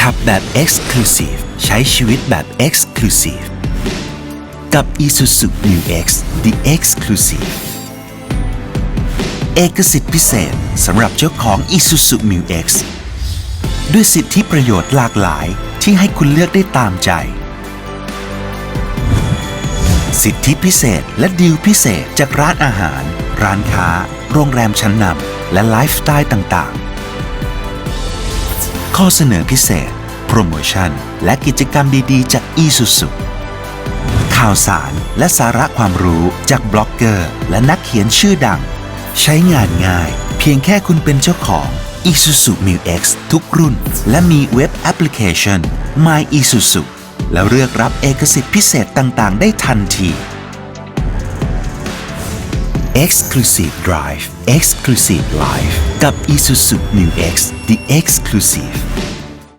ขับแบบ Exclusive ใช้ชีวิตแบบ Exclusive กับ Isuzu New X The Exclusive เอกสิทธิพิเศษสำหรับเจ้าของ Isuzu New X ด้วยสิทธิประโยชน์หลากหลายที่ให้คุณเลือกได้ตามใจ สิทธิพิเศษและดีลพิเศษจากร้านอาหาร ร้านค้า โรงแรมชั้นนำและไลฟ์สไตล์ต่างๆ ข้อเสนอพิเศษ โปรโมชั่น และกิจกรรมดีๆ จาก Isuzu ข่าวสารและสาระความรู้จากบล็อกเกอร์ และนักเขียนชื่อดัง ใช้งานง่าย เพียงแค่คุณเป็นเจ้าของ Isuzu Mu X ทุกรุ่น และมีเว็บแอปพลิเคชัน My Isuzu แล้วเลือกรับเอกสิทธิพิเศษต่างๆ ได้ทันที Exclusive Drive Exclusive Life กับ Isuzu Mu X The Exclusive